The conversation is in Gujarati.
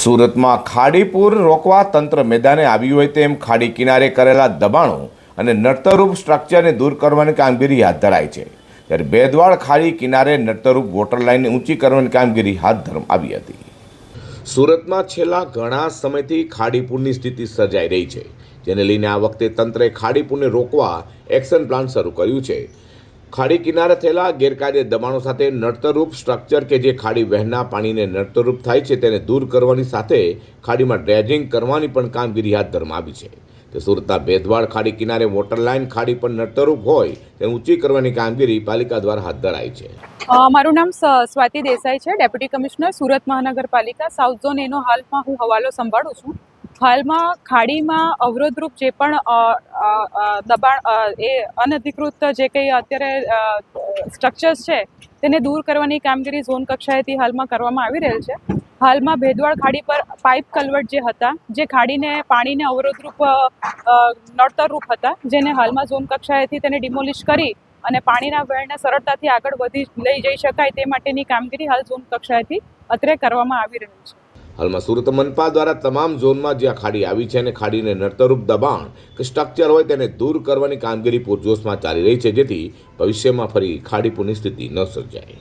સુરતમાં ખાડીપુર રોકવા તંત્ર મેદાને આવ્યું હોય તેમ ખાડી કિનારે કરેલા દબાણો અને નડતરરૂપ સ્ટ્રક્ચરને દૂર કરવાની કામગીરી હાથ ધરાઈ છે. ત્યારે બેદવાડ ખાડી કિનારે નડતરરૂપ વોટર લાઇન ઊંચી કરવાની કામગીરી હાથ ધરવામાં આવી હતી. સુરતમાં છેલ્લા ઘણા સમયથી ખાડીપુરની સ્થિતિ સર્જાઈ રહી છે, જેને લઈને આ વખતે તંત્રે ખાડીપુરને રોકવા એક્શન પ્લાન શરૂ કર્યું છે. ખાડી કિનારે થયેલા ગેરકાયદે દબાણો સાથે નડતરરૂપ સ્ટ્રક્ચર કે જે ખાડી વહેના પાણીને નડતરરૂપ થાય છે તેને દૂર કરવાની સાથે ખાડીમાં ડ્રેજિંગ કરવાની પણ કામગીરી હાથ ધરવામાં આવી છે. તે સુરતના ભેદવાડ ખાડી કિનારે વોટર લાઇન ખાડી પણ નડતરરૂપ હોય, તેને ઊંચી કરવાની કામગીરી પાલિકા દ્વારા હાથ ધરાઈ છે. મારું નામ સ્વાતિ દેસાઈ છે, ડેપ્યુટી કમિશનર સુરત મહાનગરપાલિકા. સાઉથ ઝોન એનો હાલમાં હું હવાલો સંભાળું છું. હાલમાં ખાડીમાં અવરોધરૂપ જે પણ દબાણ એ અનધિકૃત જે કંઈ અત્યારે સ્ટ્રક્ચર્સ છે, તેને દૂર કરવાની કામગીરી ઝોન કક્ષાએથી હાલમાં કરવામાં આવી રહેલ છે. હાલમાં ભેદવાડ ખાડી પર પાઇપ કલવર્ટ જે હતા, જે ખાડીને પાણીને અવરોધરૂપ નડતરરૂપ હતા, જેને હાલમાં ઝોન કક્ષાએથી તેને ડિમોલિશ કરી અને પાણીના વહેણને સરળતાથી આગળ વધી, લઈ જઈ શકાય તે માટેની કામગીરી હાલ ઝોન કક્ષાએથી અત્રે કરવામાં આવી રહી છે. હાલમાં સુરત મનપા દ્વારા તમામ ઝોનમાં જ્યાં ખાડી આવી છે અને ખાડીને નડતરૂપ દબાણ કે સ્ટ્રક્ચર હોય તેને દૂર કરવાની કામગીરી પૂરજોશમાં ચાલી રહી છે, જેથી ભવિષ્યમાં ફરી ખાડીપૂરની સ્થિતિ ન સર્જાય.